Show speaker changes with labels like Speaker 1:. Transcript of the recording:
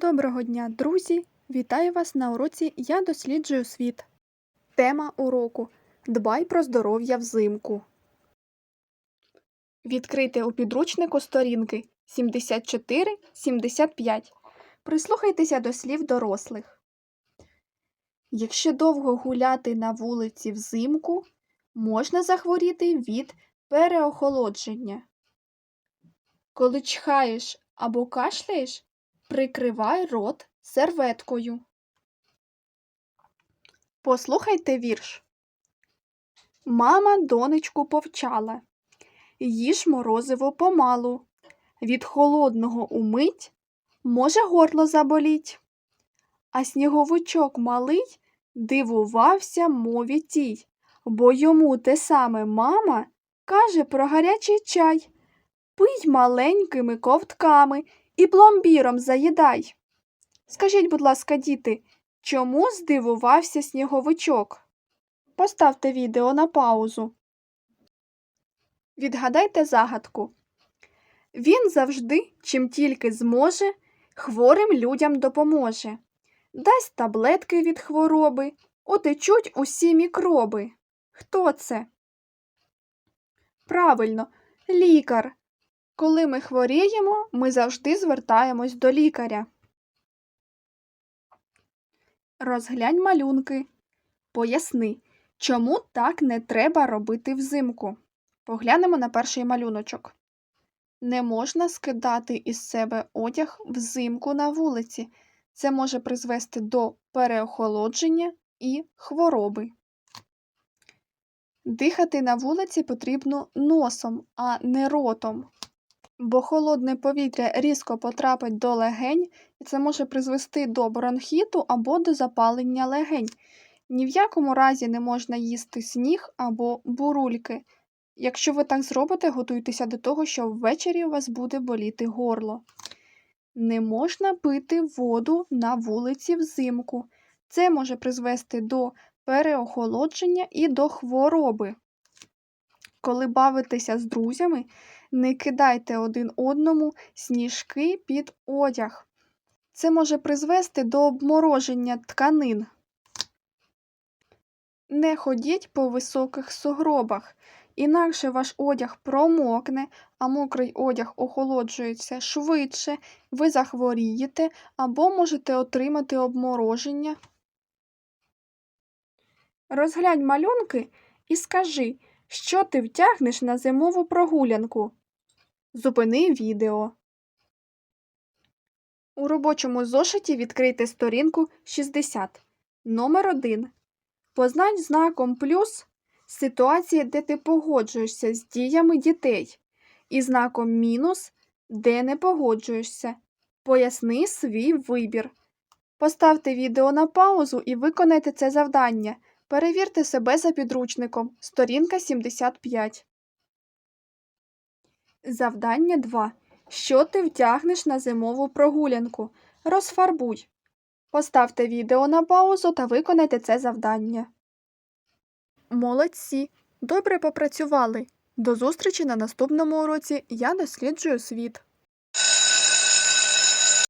Speaker 1: Доброго дня, друзі! Вітаю вас на уроці Я досліджую світ. Тема уроку Дбай про здоров'я взимку. Відкрийте у підручнику сторінки 74-75. Прислухайтеся до слів дорослих. Якщо довго гуляти на вулиці взимку, можна захворіти від переохолодження. Коли чхаєш або кашляєш, Прикривай рот серветкою. Послухайте вірш. Мама донечку повчала. Їж морозиво помалу. Від холодного умить може горло заболіть. А сніговичок малий дивувався мові тій, бо йому те саме мама каже про гарячий чай. Пий маленькими ковтками і пломбіром заїдай. Скажіть, будь ласка, діти, чому здивувався сніговичок? Поставте відео на паузу. Відгадайте загадку. Він завжди, чим тільки зможе, хворим людям допоможе. Дасть таблетки від хвороби, утечуть усі мікроби. Хто це? Правильно, лікар. Коли ми хворіємо, ми завжди звертаємось до лікаря. Розглянь малюнки. Поясни, чому так не треба робити взимку. Поглянемо на перший малюночок. Не можна скидати із себе одяг взимку на вулиці. Це може призвести до переохолодження і хвороби. Дихати на вулиці потрібно носом, а не ротом бо холодне повітря різко потрапить до легень, і це може призвести до бронхіту або до запалення легень. Ні в якому разі не можна їсти сніг або бурульки. Якщо ви так зробите, готуйтеся до того, що ввечері у вас буде боліти горло. Не можна пити воду на вулиці взимку. Це може призвести до переохолодження і до хвороби. Коли бавитеся з друзями, не кидайте один одному сніжки під одяг. Це може призвести до обмороження тканин. Не ходіть по високих сугробах, інакше ваш одяг промокне, а мокрий одяг охолоджується швидше, ви захворієте або можете отримати обмороження. Розглянь малюнки і скажи, що ти втягнеш на зимову прогулянку. Зупини відео. У робочому зошиті відкрийте сторінку 60. Номер 1. Позначь знаком плюс ситуації, де ти погоджуєшся з діями дітей, і знаком мінус, де не погоджуєшся. Поясни свій вибір. Поставте відео на паузу і виконайте це завдання. Перевірте себе за підручником. Сторінка 75. Завдання 2. Що ти втягнеш на зимову прогулянку? Розфарбуй. Поставте відео на паузу та виконайте це завдання. Молодці. Добре попрацювали. До зустрічі на наступному уроці Я досліджую світ.